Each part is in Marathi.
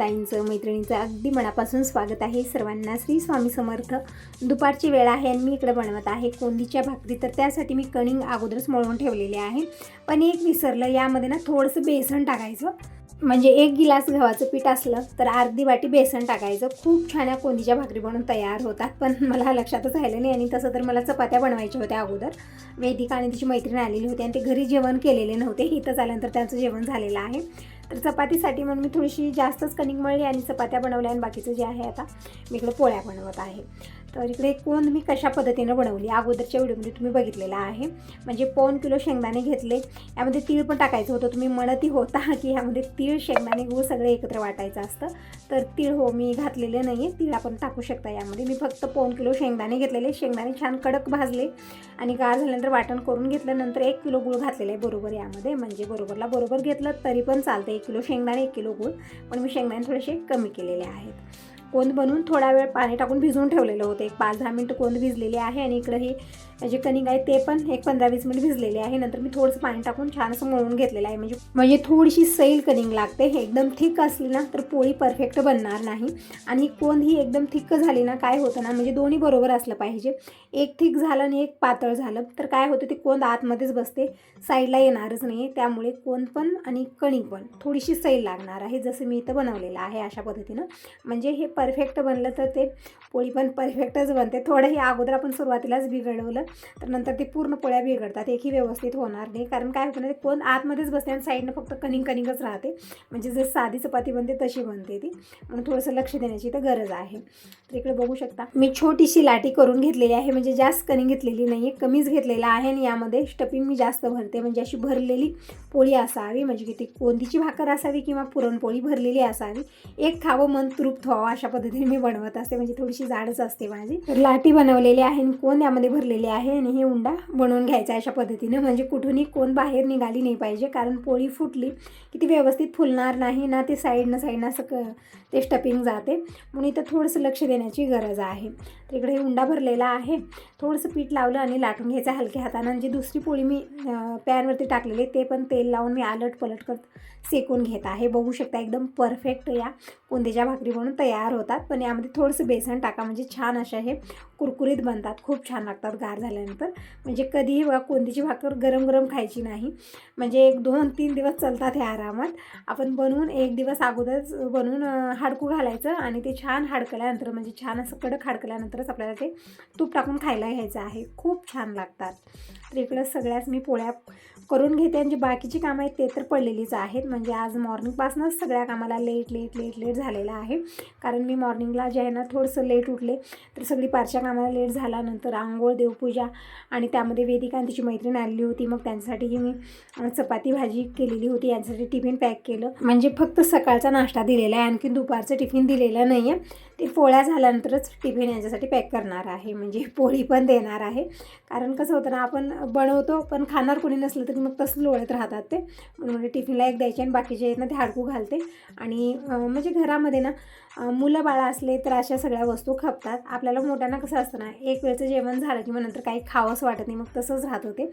ताईंचं मैत्रिणींचं अगदी मनापासून स्वागत आहे. सर्वांना श्री स्वामी समर्थ. दुपारची वेळ आहे आणि मी इकडे बनवत आहे कोंदीच्या भाकरी. तर त्यासाठी मी कणिंग अगोदरच मळून ठेवलेले आहे. पण एक विसरलं यामध्ये ना थोडंसं बेसन टाकायचं. म्हणजे एक गिलास गव्हाचं पीठ असलं तर अर्धी वाटी बेसन टाकायचं. खूप छान या कोंदीच्या भाकरी बनवून तयार होतात. पण मला लक्षातच राहिलं नाही आणि तसं तर मला चपात्या बनवायच्या होत्या अगोदर. वेदिका आणि तिची मैत्रीण आलेली होती आणि ते घरी जेवण केलेले नव्हते. इथंच आल्यानंतर त्यांचं जेवण झालेलं आहे. तर चपातीसाठी म्हणून मी थोडीशी जास्तच कणिक मळली आणि चपात्या बनवल्या आणि बाकीचं जे आहे आता मी इकडे पोळ्या बनवत आहे. तर इकडे कोण मी कशा पद्धतीनं बनवली? अगोदरच्या व्हिडिओमध्ये तुम्ही बघितलेला आहे. म्हणजे पाऊन किलो शेंगदाणे घेतले? यामध्ये तीळ पण टाकायचं होतं. तुम्ही म्हणतही होता की यामध्ये तीळ शेंगदाणे गूळ सगळं एकत्र वाटायचं असतं. तर तीळ हो मी घातलेले नाही आहे तीळ आपण टाकू शकता यामध्ये. मी फक्त पाऊन किलो शेंगदाणे घेतलेले. शेंगदाणे छान कडक भाजले आणि गार झाल्यानंतर वाटण करून घेतल्यानंतर एक किलो गूळ घातलेलं आहे बरोबर यामध्ये. म्हणजे बरोबरला बरोबर घेतलं तरी पण चालतं एक किलो शेंगदाणे एक किलो गूळ. पण मी शेंगदाणे थोडेसे कमी केलेले आहेत. कोंद बनवून थोडा वेळ पाणी टाकून भिजवून ठेवलेलं होतं. एक पाच दहा मिनटं कोंद भिजलेली आहे आणि इकडं हे म्हणजे जे कणिक आहे ते पण एक पंधरा वीस मिनिट भिजलेले आहे. नंतर मी थोडंसं पाणी टाकून छान असं मळून घेतलेलं आहे. म्हणजे म्हणजे थोडीशी सैल कणिक लागते. एकदम थिक असली ना तर पोळी परफेक्ट बनणार नाही. आणि कोंद ही एकदम थिक्क झाली ना काय होतं ना म्हणजे दोन्ही बरोबर असलं पाहिजे. एक थिक झालं आणि एक पातळ झालं. तर काय होतं ते कोंद आतमध्येच बसते. साईडला येणारच नाही त्यामुळे कोंद पण आणि कणिक पण थोडीशी सैल लागणार आहे जसं मी इथं बनवलेलं आहे अशा पद्धतीनं. म्हणजे हे परफेक्ट बनलं तर ते पोळी पण परफेक्टच बनते. थोडं हे अगोदर आपण सुरुवातीलाच बिघडवलं. तर नंतर ते पूर्ण पोळ्या बिघडतात एकही व्यवस्थित होणार नाही. कारण काय होतं ना ते कोण आतमध्येच बसते आणि साईडनं फक्त कनिंग कनिंगच राहते. म्हणजे जसं साधी चपाती बनते तशी बनते ती. म्हणून थोडंसं लक्ष देण्याची तर गरज आहे. तर इकडे बघू शकता मी छोटीशी लाटी करून घेतलेली आहे. म्हणजे जास्त कनिंग घेतलेली नाही आहे कमीच घेतलेला आहे. आणि यामध्ये स्टफिंग मी जास्त भरते. म्हणजे अशी भरलेली पोळी असावी. म्हणजे की ती कोंदीची भाकर असावी किंवा पुरणपोळी भरलेली असावी. एक खावं मन तृप्त व्हावं अशा पद्धतीने मी बनवत असते. म्हणजे थोडीशी जाडच असते माझी. तर लाटी बनवलेली आहे आणि कोण यामध्ये भरलेली आहे? आहे आणि हे उंडा बनवून घ्यायचा अशा पद्धतीने. म्हणजे कुठूनही कोण बाहेर निघाली नाही पाहिजे. कारण पोळी फुटली की ती व्यवस्थित फुलणार नाही ना ते साईडनं साईडनं असं क ते स्टपिंग जाते. म्हणून इथं थोडंसं लक्ष देण्याची गरज आहे. तर इकडे हे उंडा भरलेला आहे. थोडंसं पीठ लावलं आणि लाटून घ्यायचं हलक्या हातानं. आणि जी दुसरी पोळी मी पॅनवरती टाकलेली ते पण तेल लावून मी आलट पलट करत सेकून घेत आहे. बघू शकता एकदम परफेक्ट या कोंदेच्या भाकरी म्हणून तयार होतात. पण यामध्ये थोडंसं बेसन टाका म्हणजे छान अशा हे कुरकुरीत बनतात. खूप छान लागतात गार झाल्यानंतर. म्हणजे कधीही बघा कोंदीची भाकर गरम गरम खायची नाही. म्हणजे एक दोन तीन दिवस चालतात हे आरामात. आपण बनवून एक दिवस अगोदरच बनवून हाडकू घालायचं आणि ते छान हाडकल्यानंतर म्हणजे छान असं कडक हाडकल्यानंतरच आपल्याला ते तूप टाकून खायला घ्यायचं आहे. खूप छान लागतात. तर इकडं सगळ्याच मी पोळ्या करून घेते आणि जी बाकीची कामं आहेत ते तर पडलेलीच आहेत. म्हणजे आज मॉर्निंगपासूनच सगळ्या कामाला लेट लेट लेट लेट झालेलं आहे. कारण मी मॉर्निंगला जे आहे ना थोडंसं लेट उठले तर सगळी पारच्या कामाला लेट झाल्यानंतर आंघोळ देवपूजा आणि त्यामध्ये वेदिका आणि तिची मैत्रीण आलेली होती. मग त्यांच्यासाठीही मी चपाती भाजी केलेली होती. यांच्यासाठी टिफिन पॅक केलं. म्हणजे फक्त सकाळचा नाश्ता दिलेला आहे. आणखी दुपारचं टिफिन दिलेलं नाही आहे ते पोळ्या झाल्यानंतरच टिफिन यांच्यासाठी पॅक करणार आहे. म्हणजे पोळी पण देणार आहे. कारण कसं होतं ना आपण बनवतो पण खाणार कोणी नसलं तरी मग तसं लोळत राहतात ते. म्हणजे टिफिनला एक द्यायचे आणि बाकीचे आहेत ना ते हाडकू घालते. आणि म्हणजे घरामध्ये ना मुलं बाळं असले तर अशा सगळ्या वस्तू खपतात. आपल्याला मोठ्यांना कसं असतं ना एक वेळचं जेवण झालं की मग नंतर काही खावंसं वाटत नाही मग तसंच राहत होते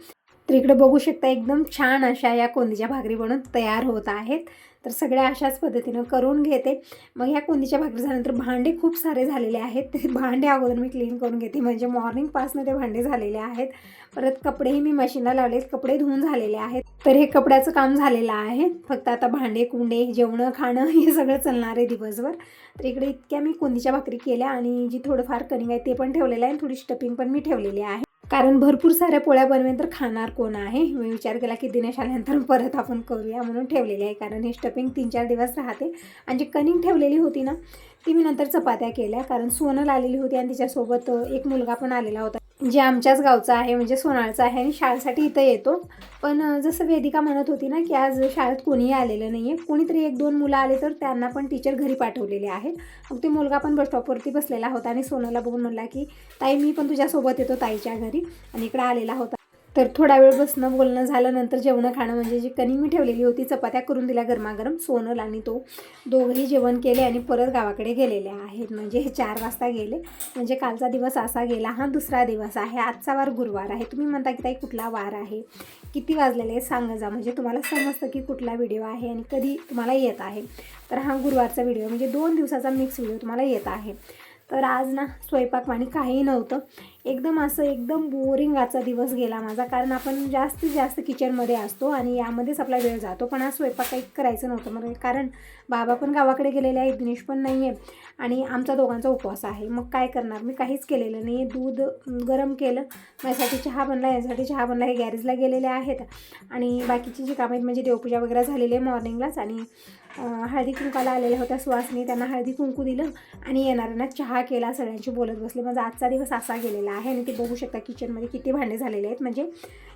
तर इकडे बघू शकता एकदम छान अशा या कोंदीच्या भाकरी बनून तयार होत आहेत. तर सगळ्या अशाच पद्धतीनं करून घेते. मग ह्या कोंदीच्या भाकरी झाल्यानंतर भांडे खूप सारे झालेले आहेत. ते भांडे अगोदर मी क्लीन करून घेते. म्हणजे मॉर्निंगपासून ते भांडे झालेले आहेत. परत कपडेही मी मशीनला लावले कपडे धुवून झालेले आहेत. तर हे कपड्याचं काम झालेलं आहे. फक्त आता भांडे कुंडे जेवणं खाणं हे सगळं चालणार आहे दिवसभर. तर इकडे इतक्या मी कोंदीच्या भाकरी केल्या आणि जी थोडंफार कनिंग आहे ते पण ठेवलेलं आहे आणि थोडी स्टपिंग पण मी ठेवलेली आहे. कारण भरपूर साऱ्या पोळ्या बनवेन तर खाणार कोण आहे? मी विचार केला की दिनेश आल्यानंतर परत आपण करूया म्हणून ठेवलेली आहे. कारण हे स्टपिंग तीन चार दिवस राहते. आणि जी कनिंग ठेवलेली होती ना ती मी नंतर चपात्या केल्या. कारण सोनल आलेली होती आणि तिच्यासोबत एक मुलगा पण आलेला होता. जे आमच्याच गावचं आहे म्हणजे सोनाळचं आहे आणि शाळेसाठी इथं येतो. पण जसं वेदिका म्हणत होती ना की आज शाळेत कोणीही आलेलं नाही आहे कोणीतरी एक दोन मुलं आले तर त्यांना पण टीचर घरी पाठवलेले आहेत. मग ते मुलगा पण बसस्टॉपवरती बसलेला होता आणि सोनाला बघून म्हणला की ताई मी पण तुझ्यासोबत येतो ताईच्या घरी. आणि इकडे आलेला होता. तर थोडा वेळ बसणं बोलणं झालं नंतर जेवणं खाणं म्हणजे जी कणी मी ठेवलेली होती चपात्या करून दिल्या गरमागरम सोनल आणि तो दोघंही जेवण केले आणि परत गावाकडे गेलेले आहेत. म्हणजे हे चार वाजता गेले. म्हणजे कालचा दिवस असा गेला. हा दुसरा दिवस आहे. आजचा वार गुरुवार आहे. तुम्ही म्हणता की ताई कुठला वार आहे? किती वाजलेले आहे सांगा जा. म्हणजे तुम्हाला समजतं की कुठला व्हिडिओ आहे आणि कधी तुम्हाला येत आहे. तर हा गुरुवारचा व्हिडिओ म्हणजे दोन दिवसाचा मिक्स व्हिडिओ तुम्हाला येत आहे. तर आज ना स्वयंपाक पाणी काही नव्हतं. एकदम असं एकदम बोरिंग आजचा दिवस गेला माझा. कारण आपण जास्तीत जास्त किचनमध्ये असतो आणि यामध्येच आपला वेळ जातो. पण आज स्वयंपाक काही करायचं नव्हतं. मग कारण बाबा पण गावाकडे गेलेले आहे दिनेश पण नाही आहे आणि आमचा दोघांचा उपवास आहे. मग काय करणार? मी काहीच केलेलं नाही. दूध गरम केलं. माझ्यासाठी चहा बनला यासाठी चहा बनला. हे गॅरेजला गेलेले आहेत. आणि बाकीची जी कामं आहेत म्हणजे देवपूजा वगैरे झालेली आहे मॉर्निंगलाच आणि हळदी कुंकाला आलेल्या होत्या सुवासनी त्यांना हळदी कुंकू दिलं आणि येणाऱ्यांना चहा केला. सगळ्यांशी बोलत बसले. माझा आजचा दिवस असा गेलेला आहे आणि ते बघू शकता किचनमध्ये किती भांडे झालेले आहेत. म्हणजे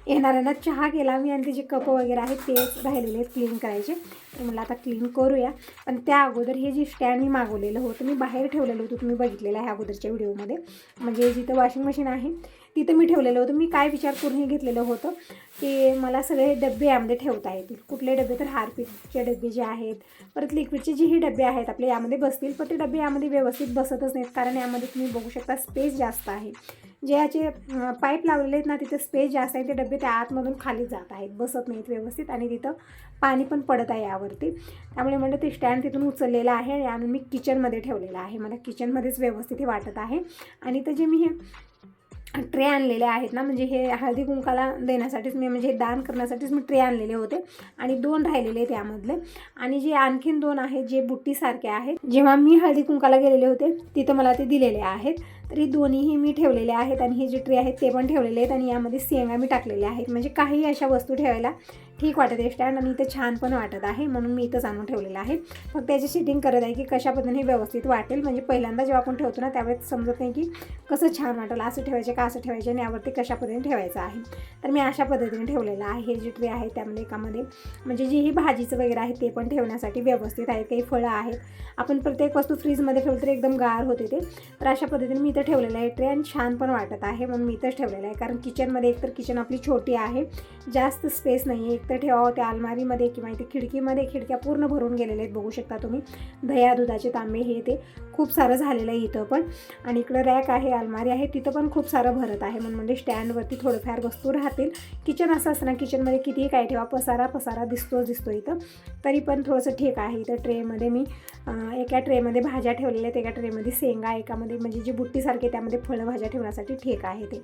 येणाऱ्यांना चहा केला मी आणि ते जे कप वगैरे आहेत ते राहिलेले आहेत क्लीन करायचे. तर मला आता क्लीन करूया. पण त्या अगोदर हे जे स्टँड मी मागवलेलं होतं मी बाहेर ठेवलेलं होतं तुम्ही बघितलेलं आहे अगोदरच्या व्हिडिओमध्ये म्हणजे जिथं वॉशिंग मशीन आहे तिथं मी ठेवलेलं होतं. मी काय विचार करून हे घेतलेलं होतं की मला सगळे डबे यामध्ये ठेवता येतील. कुठले डबे तर हारपीटचे डबे जे आहेत परत लिक्विडचे जेही डबे आहेत आपले यामध्ये बसतील पण ते डबे यामध्ये व्यवस्थित बसतच नाहीत. कारण यामध्ये तुम्ही बघू शकता स्पेस जास्त आहे. जे याचे पाईप लावलेले आहेत ना तिथे स्पेस जास्त आहे. ते डबे त्या आतमधून खाली जात आहेत. बसत नाहीत व्यवस्थित आणि तिथं पाणी पण पडत आहे यावरती. त्यामुळे म्हणलं ते स्टँड तिथून उचललेलं आहे आणि आणून मी किचनमध्ये ठेवलेलं आहे. मला किचनमध्येच व्यवस्थित हे वाटत आहे. आणि तर जे मी हे ट्रे आणलेले आहेत ना म्हणजे हे हळदी कुंकाला देण्यासाठीच मी म्हणजे दान करण्यासाठीच मी ट्रे आणलेले होते. आणि दोन राहिलेले त्यामधले. आणि जे आणखीन दोन आहेत जे बुट्टीसारखे आहेत जेव्हा मी हळदी कुंकाला गेलेले होते तिथं मला ते दिलेले आहेत. तरी दोन्हीही मी ठेवलेले आहेत आणि हे जे ट्रे आहेत ते पण ठेवलेले आहेत आणि यामध्ये शेंगा मी टाकलेल्या आहेत. म्हणजे काही अशा वस्तू ठेवायला ठीक वाटत आहे. स्टँड आणि इथं छान पण वाटत आहे म्हणून मी इथंच आणून ठेवलेलं आहे. फक्त त्याची शेटिंग करत आहे की कशा पद्धतीने हे व्यवस्थित वाटेल. म्हणजे पहिल्यांदा जेव्हा आपण ठेवतो ना त्यावेळेस समजत नाही की कसं छान वाटेल असं ठेवायचं का असं ठेवायचं आणि यावरती कशा पद्धतीने ठेवायचं आहे. तर मी अशा पद्धतीने ठेवलेलं आहे. हे जे ट्रे आहे त्यामध्ये एकामध्ये म्हणजे जी ही भाजीचं वगैरे आहे ते पण ठेवण्यासाठी व्यवस्थित आहेत. काही फळं आहेत. आपण प्रत्येक वस्तू फ्रीजमध्ये ठेवलं तर एकदम गार होते ते. तर अशा पद्धतीने मी इथं ठेवलेलं आहे. ट्रे आणि छान पण वाटत आहे. म्हणून मी इथंच ठेवलेलं आहे. कारण किचनमध्ये एकतर किचन आपली छोटी आहे. जास्त स्पेस नाही आहे. एकतर ठेवावं त्या अलमारीमध्ये किंवा इथे खिडकीमध्ये खिडक्या पूर्ण भरून गेलेल्या आहेत. बघू शकता तुम्ही. दह्या दुधाचे तांबे हे ते. खूप सारं झालेलं आहे इथं पण. आणि इकडं रॅक आहे अलमारी आहे तिथं पण खूप सारं भरत आहे. म्हणून म्हणजे स्टँडवरती थोडंफार वस्तू राहतील. किचन असं असणार ना किचनमध्ये कितीही काय ठेवा पसारा पसारा दिसतो दिसतो इथं. तरी पण थोडंसं ठीक आहे. इथं ट्रेमध्ये मी एका ट्रेमध्ये भाज्या ठेवलेल्या आहेत. एका ट्रेमध्ये शेंगा एकामध्ये म्हणजे जी बुट्टीसारखे त्यामध्ये फळं भाज्या ठेवण्यासाठी ठीक आहे ते.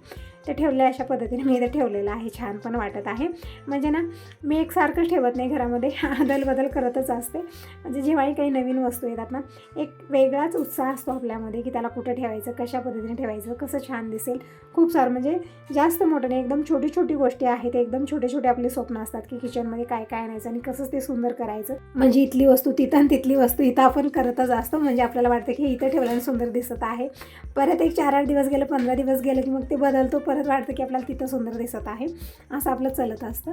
ते ठेवले अशा पद्धतीने मी इथं ठेवलेलं आहे. छान पण वाटत आहे. म्हणजे ना मी एकसारखं ठेवत नाही घरामध्ये. अदलबदल करतच असते. म्हणजे जेव्हाही काही नवीन वस्तू येतात ना एक वेगळाच उत्साह असतो आपल्यामध्ये की त्याला कुठं ठेवायचं कशा पद्धतीने ठेवायचं कसं छान दिसेल. खूप सारं म्हणजे जास्त मोठं नाही एकदम छोटी छोटी गोष्टी आहेत एकदम छोटे छोटे आपले स्वप्न असतात की किचनमध्ये काय काय आणायचं आणि कसं ते सुंदर करायचं. म्हणजे इथली वस्तू तिथं आणि तिथली वस्तू इथं आपण करतच असतो म्हणजे आपल्याला वाटतं की इथं ठेवल्याने सुंदर दिसत आहे. परत एक चार आठ दिवस गेलं पंधरा दिवस गेलं की मग ते बदलतो परत वाटतं की आपल्याला तिथं सुंदर दिसत आहे. असं आपलं चलत असतं.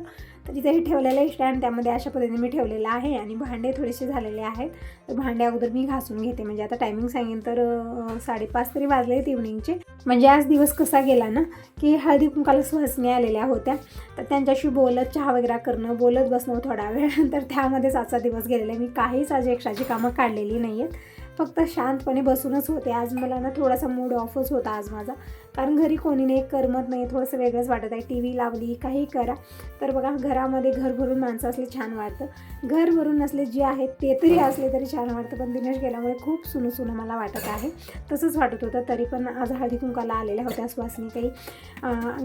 तर तिथे ठेवलेलं आहे स्टँड त्यामध्ये अशा पद्धतीने मी ठेवलेलं आहे आणि भांडे थोडेसे झालेले आहेत. तर भांडे अगोदर मी घासून घेते म्हणजे आता टाईम टायमिंग सांगेन तर साडेपाच तरी वाजले आहेत इव्हनिंगचे म्हणजे आज दिवस कसा गेला ना की हळदी कुंकाला सुहासणी आलेल्या होत्या. तर त्यांच्याशी बोलत चहा वगैरे करणं बोलत बसणं थोडा वेळ. तर त्यामध्येच आजचा दिवस गेलेला आहे. मी काहीच आज एक्स्ट्राची कामं काढलेली नाही आहेत फक्त शांतपणे बसूनच होते. आज मला ना थोडासा मूड ऑफच होता आज माझा. कारण घरी कोणी नाही करमत नाही थोडंसं वेगळंच वाटत आहे. टी व्ही लावली काही करा. तर बघा घरामध्ये घर भरून माणसं असले छान वाटतं. घर भरून नसले जे आहेत ते तरी असले तरी छान वाटतं. पण दिनेश गेल्यामुळे खूप सुनं सुनं मला वाटत आहे. तसंच वाटत होतं. तरी पण आज हळदी कुंकाला आलेल्या होत्या. सुवासनी काही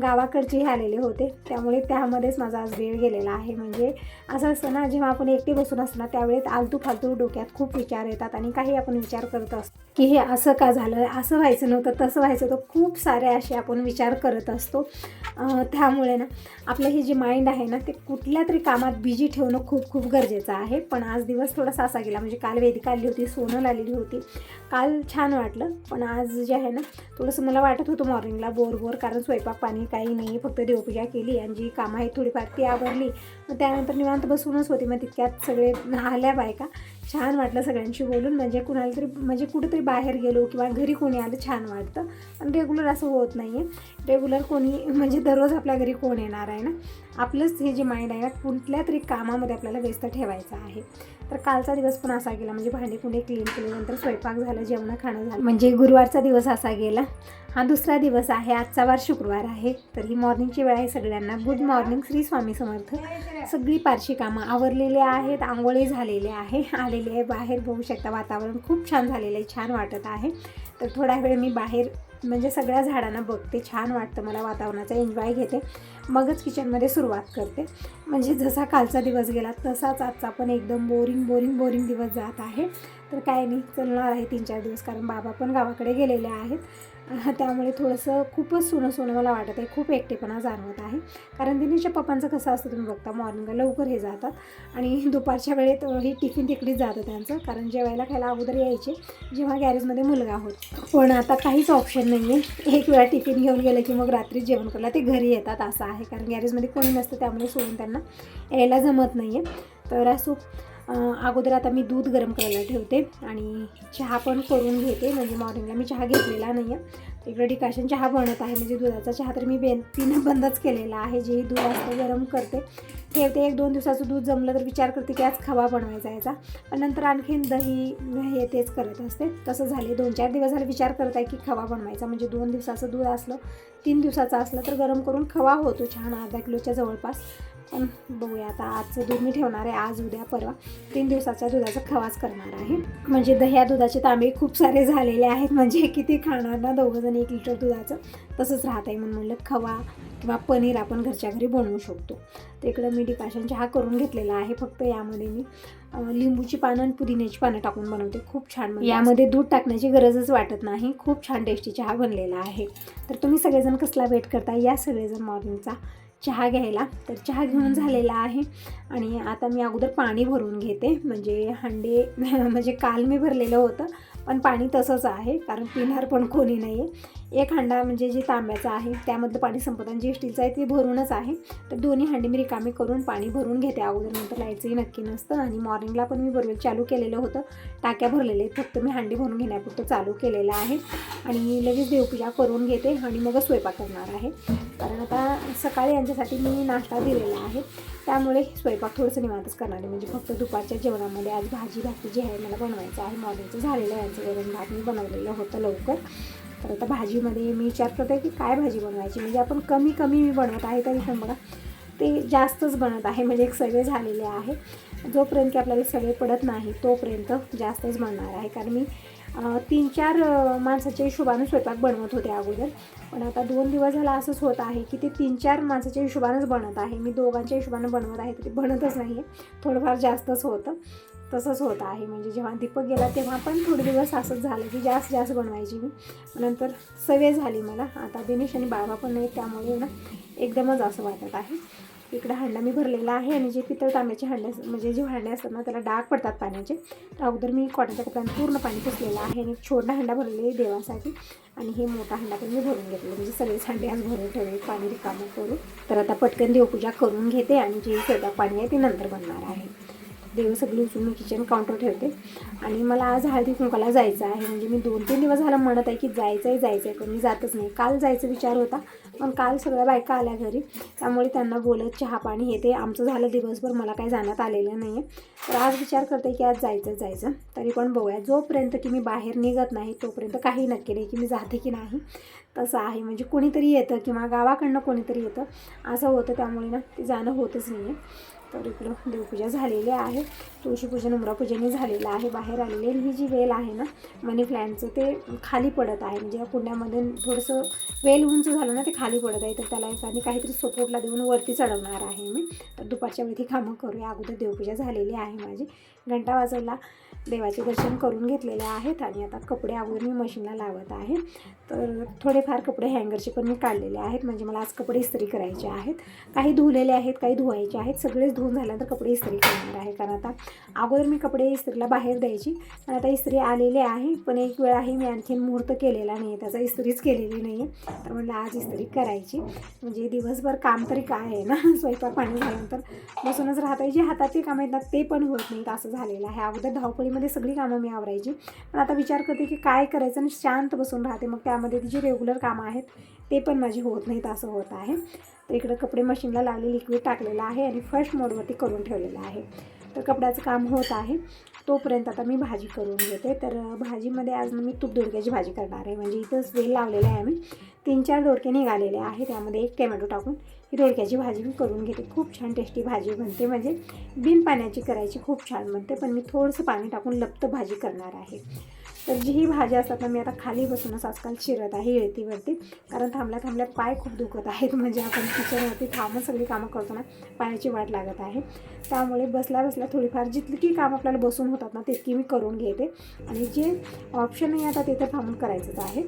गावाकडचेही आलेले होते. त्यामुळे त्यामध्येच माझा आज वेळ गेलेला आहे. म्हणजे असं असतं ना जेव्हा आपण एकटे बसून असतो ना त्यावेळेस आलतू फालतू डोक्यात खूप विचार येतात आणि काही आपण विचार करत असतो की हे असं का झालं? असं व्हायचं नव्हतं तसं व्हायचं. होतं खूप सारे असे आपण विचार करत असतो. त्यामुळे ना आपलं हे जे माइंड आहे ना ते कुठल्या तरी कामात बिझी ठेवणं खूप खूप गरजेचं आहे. पण आज दिवस थोडासा असा गेला. म्हणजे काल वेदिका आली होती सोनल आलेली होती. काल छान वाटलं. पण आज जे आहे ना थोडंसं मला वाटत होतं मॉर्निंगला बोर बोर. कारण स्वयंपाक पाणी काही नाही. फक्त देवपूजा केली आणि जी कामं आहेत थोडीफार ती आवरली. मग त्यानंतर निवांत बसूनच होती. मग तितक्यात सगळे आल्या बायका. छान वाटलं सगळ्यांशी बोलून. म्हणजे कुणाला तरी म्हणजे कुठेतरी बाहेर गेलो किंवा घरी कोणी आलं छान वाटतं. पण रेग्युलर असं होत नाही आहे रेग्युलर कोणी म्हणजे दररोज आपल्या घरी कोण येणार आहे ना? आपलंच हे जे माइंड आहे ना कुठल्या तरी कामामध्ये आपल्याला व्यस्त ठेवायचं आहे. तर कालचा दिवस पण असा गेला. म्हणजे भांडे कुंडे क्लीन केल्यानंतर स्वयंपाक झाला जेवणं खाणं झालं. म्हणजे गुरुवारचा दिवस असा गेला. हा दुसरा दिवस आहे. आजचा वार शुक्रवार आहे. तर ही मॉर्निंगची वेळ आहे सगळ्यांना. Good morning Shri Swami Samarth. सगळी पारशी कामं आवरलेली आहेत आंघोळी झालेले आहे आलेले आहे. बाहेर बघू शकता वातावरण खूप छान झालेलं आहे छान वाटत आहे. तर थोडा वेळ मी बाहेर म्हणजे सगळ्या झाडांना बघते छान वाटतं मला वातावरणाचा एन्जॉय घेते. मगच किचनमध्ये सुरुवात करते. म्हणजे जसा कालचा दिवस गेला तसाच आजचा पण एकदम बोरिंग बोरिंग बोरिंग दिवस जात आहे. तर काय नाही चलणार आहे तीन चार दिवस कारण बाबा पण गावाकडे गेलेले आहेत. त्यामुळे थोडंसं खूपच सोनं सोनं मला वाटत आहे. खूप एकटेपणा जाणवत आहे. कारण दिनेशच्या पप्पांचं कसं असतं तुम्ही बघता मॉर्निंगला लवकर हे जातात. आणि दुपारच्या वेळेत हे टिफिन तिकडेच जातं त्यांचं. कारण जेवायला खायला अगोदर यायचे जेव्हा गॅरेजमध्ये मुलगा होत. पण आता काहीच ऑप्शन नाही आहे एक वेळा टिफिन घेऊन गेलं की मग रात्री जेवण करायला ते घरी येतात असं आहे. कारण गॅरेजमध्ये कोणी नसतं त्यामुळे सोडून त्यांना यायला जमत नाही आहे तर असो. अगोदर आता मी दूध गरम करायला ठेवते आणि चहा पण करून घेते. म्हणजे मॉर्निंगला मी चहा घेतलेला नाही आहे इकडे डिकाशन चहा बनत आहे. म्हणजे दुधाचा चहा तर मी बेन पिणं बंदच केलेला आहे. जे दूध असतं गरम करते. ठेवते. एक दोन दिवसाचं दूध जमलं तर विचार करते की आज खवा बनवायचा याचा पण नंतर आणखीन दही हे तेच करत असते. तसं झाले. दोन चार दिवस झाले विचार करत आहे की खवा बनवायचा. म्हणजे दोन दिवसाचं दूध असलं तीन दिवसाचं असलं तर गरम करून खवा होतो छान. अर्धा किलोच्या जवळपास. पण बघूया. आता आजचं दूध मी ठेवणार आहे. आज उद्या परवा तीन दिवसाच्या दुधाचा खवाच करणार आहे. म्हणजे दह्या दुधाचे तांबे खूप सारे झालेले आहेत. म्हणजे किती खाणार ना दोघंजण एक लिटर दुधाचं? तसंच राहत आहे म्हणून म्हणलं खवा किंवा पनीर आपण घरच्या घरी बनवू शकतो. तर इकडं मी डिकाशन चहा करून घेतलेला आहे. फक्त यामध्ये मी लिंबूची पानं आणि पुदिन्याची पानं टाकून बनवते. खूप छान म्हणजे यामध्ये दूध टाकण्याची गरजच वाटत नाही. खूप छान टेस्टी चहा बनलेला आहे. तर तुम्ही सगळेजण कसला वेट करता या सगळेजण मॉर्निंगचा चहा घ्यायला. तर चहा घेऊन झालेला आहे. आणि आता मी अगोदर पाणी भरून घेते. म्हणजे हंडे म्हणजे काल मी भरलेलं होतं. पण पाणी तसंच आहे कारण पिणार पण कोणी नाही आहे एक हांडा म्हणजे जे तांब्याचा आहे त्यामधलं पाणी संपत आणि जे स्टीलचं आहे ते भरूनच आहे. तर दोन्ही हांडी मी रिकामी करून पाणी भरून घेते. अगोदर नंतर लाईटचंही नक्की नसतं आणि मॉर्निंगला पण मी बरोबर चालू केलेलं होतं. टाक्या भरलेले आहेत. फक्त मी हांडी भरून घेण्यापुरतं चालू केलेलं आहे. आणि लगेच देवपूजा करून घेते आणि मग स्वयंपाक करणार आहे. कारण आता सकाळी यांच्यासाठी मी नाश्ता दिलेला आहे. त्यामुळे स्वयंपाक थोडंसं निवांतच करणार आहे. म्हणजे फक्त दुपारच्या जेवणामध्ये आज भाजी भाकरी जी आहे मला बनवायचं आहे. मॉर्निंगचं झालेलं आहे. यांचं गरम भात मी बनवलेलं होतं लवकर. तर आता भाजीमध्ये मी विचार करते की काय भाजी बनवायची? म्हणजे आपण कमी कमी मी बनवत आहे तरी पण बघा ते जास्तच बनत आहे. म्हणजे एक सगळे झालेले आहे. जोपर्यंत की आपल्याला सगळे पडत नाही तोपर्यंत जास्तच बनणार आहे. कारण मी तीन चार माणसाच्या हिशोबानं स्वयंपाक बनवत होते अगोदर. पण आता दोन दिवस झाला असंच होत आहे की ते तीन चार माणसाच्या हिशोबानंच बनत आहे. मी दोघांच्या हिशोबानं बनवत आहे तरी बनतच नाही आहे थोडंफार जास्तच होतं. तसंच होत आहे. म्हणजे जेव्हा दीपक गेला तेव्हा पण थोडे दिवस असंच झालं की जास्त जास्त बनवायची मी. नंतर सवय झाली मला. आता दिनेश आणि बाबा पण नाही त्यामुळे ना एकदमच असं वाटत आहे. इकडे हांडा मी भरलेला आहे आणि जे पितळ तांब्याचे हांडे म्हणजे जे हांडे असतात ना त्याला डाग पडतात पाण्याचे. तर अगोदर मी कॉटनच्या कपड्याने पूर्ण पाणी पुसलेलं आहे आणि छोटा हांडा भरलेला आहे देवासाठी. आणि हे मोठा हांडा पण मी भरून घेतलं म्हणजे सगळेच हांडे आज भरून ठेवले पाणी रिकामं करून. तर आता पटकन देवपूजा करून घेते आणि जे सगळं पाणी आहे ते नंतर बनणार आहे. देव सगळी उचलून मी किचन काउंटर ठेवते. आणि मला आज हळदी कुंकाला जायचं आहे. म्हणजे मी दोन तीन दिवस झाला म्हणत आहे की जायचं आहे जायचं आहे पण मी जातच नाही. काल जायचा विचार होता पण काल सगळ्या बायका आल्या घरी. त्यामुळे त्यांना बोलत चहा पाणी हे ते आमचं झालं दिवसभर मला काही जाण्यात आलेलं नाही आहे तर आज विचार करते की आज जायचं जायचं. तरी पण बघूया. जोपर्यंत की मी बाहेर निघत नाही तोपर्यंत काही नक्की नाही की मी जाते की नाही. तसं आहे. म्हणजे कोणीतरी येतं किंवा गावाकडनं कोणीतरी येतं. असं होतं. त्यामुळे ना ते जाणं होतच नाही आहे तर इकडं देवपूजा झालेली आहे. तुळशीपूजन उमरापूजनही झालेलं आहे. बाहेर आलेले ही जी वेल आहे ना मनी प्लॅनचं ते खाली पडत आहे. म्हणजे या कुंड्यामध्ये थोडंसं वेल उंच झालं ना ते खाली पडत आहे. तर त्याला एखादी काहीतरी सपोर्टला देऊन वरती चढवणार आहे मी. तर दुपारच्या वेळी ती कामं करूया. अगोदर देवपूजा झालेली आहे माझी. घंटा वाजवला. देवाचे दर्शन करून घेतलेले आहेत आणि आता कपडे अगोदर मी मशीनला लावत आहे. तर थोडेफार कपडे हँगरचे पण मी काढलेले आहेत. म्हणजे मला आज कपडे इस्त्री करायचे आहेत. काही धुलेले आहेत काही धुवायचे आहेत. सगळेच धुवून झाल्यानंतर कपडे इस्त्री करणार आहे. कारण आता अगोदर मी कपडे इस्त्रीला बाहेर द्यायची. पण आता इस्त्री आलेले आहे. पण एक वेळ आहे मी आणखीन मुहूर्त केलेला नाही आहे त्याचा इस्त्रीच केलेली नाही आहे तर म्हटलं आज इस्त्री करायची. म्हणजे दिवसभर काम तरी काय आहे ना? स्वयंपाक पाणी झाल्यानंतर बसूनच राहता. जे हातातली कामं येतात ते पण होत नाहीत. असं झालेलं आहे. अगोदर धावपळीमध्ये सगळी कामं मी आवरायची. पण आता विचार करते की काय करायचं आणि शांत बसून राहते. मग त्यामध्ये जी रेग्युलर कामं आहेत ते पण माझी होत नाहीत असं होत आहे. तर इकडं कपडे मशीनला लावले लिक्विड टाकलेलं आहे आणि फर्स्ट मोडवरती करून ठेवलेलं आहे. तर कपड्याचं काम होत आहे. तोपर्यंत आता मी भाजी करून घेते. तर भाजीमध्ये आज मी तूप दोडक्याची भाजी करणार आहे. म्हणजे इथंच वेल लावलेला आहे आम्ही. तीन चार दोडके निघालेले आहे त्यामध्ये एक टोमॅटो टाकून दोडक्याची भाजी मी करून घेते. खूप छान टेस्टी भाजी बनते. म्हणजे बिन पाण्याची करायची खूप छान बनते. पण मी थोडंसं पाणी टाकून लपत भाजी करणार आहे. तर जी ही भाज्या असतात ना मी आता खाली बसूनच आजकाल शिरत आहे येळतीवरती कारण थांबल्या थांबल्या पाय खूप दुखत आहेत. म्हणजे आपण किचनवरती थांबून सगळी कामं करतो ना पायाची वाट लागत आहे. त्यामुळे बसल्या बसल्या थोडीफार जितकी काम आपल्याला बसून होतात ना तितकी मी करून घेते. आणि जे ऑप्शन नाही आता ते तर थांबून करायचंच आहे.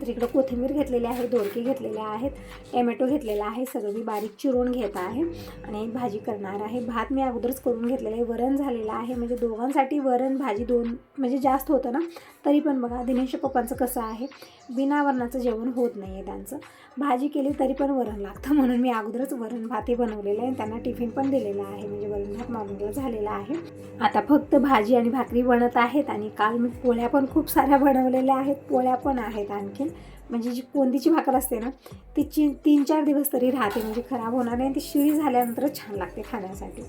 तर इकडं कोथिंबीर घेतलेली आहे दोडके घेतलेले आहेत टॅमॅटो घेतलेला आहे सगळं मी बारीक चिरून घेत आहे आणि भाजी करणार आहे. भात मी अगोदरच करून घेतलेला आहे वरण झालेलं आहे. म्हणजे दोघांसाठी वरण भाजी दोन म्हणजे जास्त होतं ना तरी पण बघा दिनेश पप्पांचं कसं आहे बिना वरणाचं जेवण होत नाही आहे त्यांचं. भाजी केली तरी पण वरण लागतं म्हणून मी अगोदरच वरण भातही बनवलेलं आहे त्यांना टिफिन पण दिलेला आहे म्हणजे वरण भात नॉर्मलला झालेला आहे. आता फक्त भाजी आणि भाकरी बनत आहेत आणि काल मी पोळ्या पण खूप साऱ्या बनवलेल्या आहेत पोळ्या पण आहेत आणखीन. म्हणजे जी कोंदीची भाकर असते ना ती ची तीन चार दिवस तरी राहते म्हणजे खराब होणार नाही आणि ती शिळी झाल्यानंतर छान लागते खाण्यासाठी.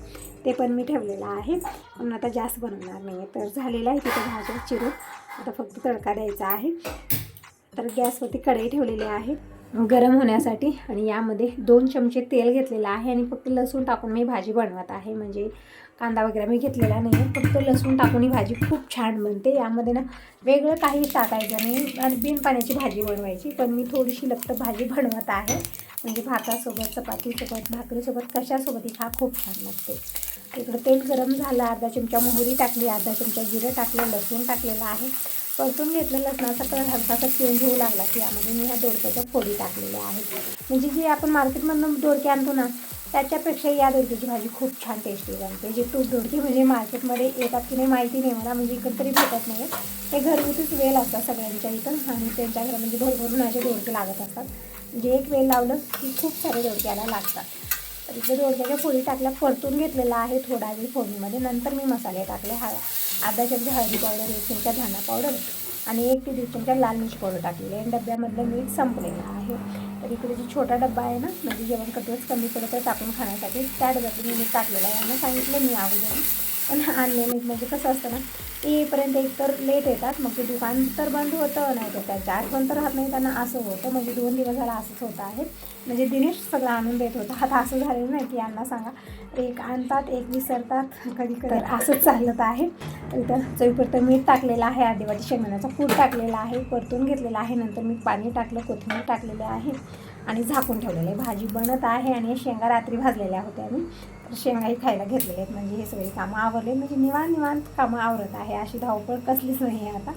ते पण मी ठेवलेलं आहे. म्हणून आता जास्त बनवणार नाही आहे तर झालेलं आहे तिथं भाज्या चिरून. आता फक्त तडका द्यायचा आहे. तर गॅसवरती कढई ठेवलेली आहे. गरम होण्यासाठी आणि यामध्ये दोन चमचे तेल घेतलेलं आहे आणि फक्त लसूण टाकून मी भाजी बनवत आहे. म्हणजे कांदा वगैरे मी घेतलेला नाही आहे फक्त लसूण टाकून ही भाजी खूप छान बनते. यामध्ये ना वेगळं काही टाकायचं नाही आणि बिन पाण्याची भाजी बनवायची पण मी थोडीशी लपट भाजी बनवत आहे. म्हणजे भातासोबत चपातीसोबत भाकरीसोबत कशासोबतही खा खूप छान लागते. इकडं तेल गरम झालं अर्धा चमचा मोहरी टाकली अर्धा चमचा जिरं टाकलं लसूण टाकलेलं आहे. परतून घेतलं लसणाचा कलर हलकासा चेंज होऊ लागला की यामध्ये मी ह्या दोडक्याच्या फोडी टाकलेल्या आहेत. म्हणजे जे आपण मार्केटमधून दोडके आणतो ना त्याच्यापेक्षा या दोडक्याची भाजी खूप छान टेस्टी बनते. जे तूप दोडकी म्हणजे मार्केटमध्ये येतात की नाही माहिती नाही मला म्हणजे इकडं तरी भेटत नाही. हे घरगुतीच वेल असतात सगळ्यांच्या इथं आणि त्यांच्या म्हणजे भरभरून असे दोडके लागत असतात. म्हणजे एक वेल लावलं की खूप सारे दोडक्याला लागतात. तर इथे दोडक्याच्या फोडी टाकल्या परतून घेतलेला आहे थोडा वेळ फोडणीमध्ये. नंतर मी मसाले टाकले हा अर्धा चमचा हळदी पावडर एक चमचा धना पावडर आणि एक ते दीड चमचा लाल मिरची पावडर टाकलेली आहे. आणि डब्यामधलं मीठ संपलेलं आहे. तर इकडे जो छोटा डब्बा आहे ना म्हणजे जेवण कटोच कमी पडत आहे टाकून खाण्यासाठी त्या डब्यातून मी टाकलेला आहे. यांना सांगितलं मी अगोदर. पण आणले नाहीत म्हणजे कसं असतं ना ते येईपर्यंत एकतर लेट येतात. मग ते दुकान तर बंद होतं नाही तर त्यांच्या आठवण तर राहत नाही. त्यांना असं होतं. म्हणजे दोन दिवस झाला असंच होतं आहे. म्हणजे दिनेश सगळं आणून देत होता. आता असं झालेलं नाही की यांना सांगा. एक आणतात एक विसरतात. कधी कधी असंच चालत आहे. तर इथं चवीपुरतं मीठ टाकलेलं आहे. अर्धी वाटी शेंगदाण्याचा कूट टाकलेला आहे. परतून घेतलेला आहे. नंतर मी पाणी टाकलं कोथिंबीर टाकलेले आहे. आणि झाकून ठेवलेलं आहे. भाजी बनत आहे. आणि शेंगा रात्री भाजलेल्या होत्या. मी शेंगाही खायला घेतलेले आहेत. म्हणजे हे सगळी कामं आवरले. म्हणजे निवांत निवांत कामं आवरत आहे. अशी धावपळ कसलीच नाही आहे आता.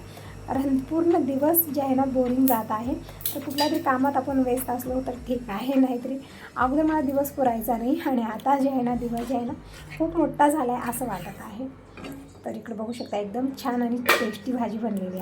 कारण पूर्ण दिवस जे आहे ना बोरिंग जात आहे. तर कुठल्या तरी कामात आपण व्यस्त असलो तर ठीक आहे. नाहीतरी अगोदर मला दिवस पुरायचा नाही. आणि आता जे आहे ना दिवस जे आहे ना खूप मोठा झाला आहे असं वाटत आहे. तर इकडे बघू शकता एकदम छान आणि टेस्टी भाजी बनलेली आहे.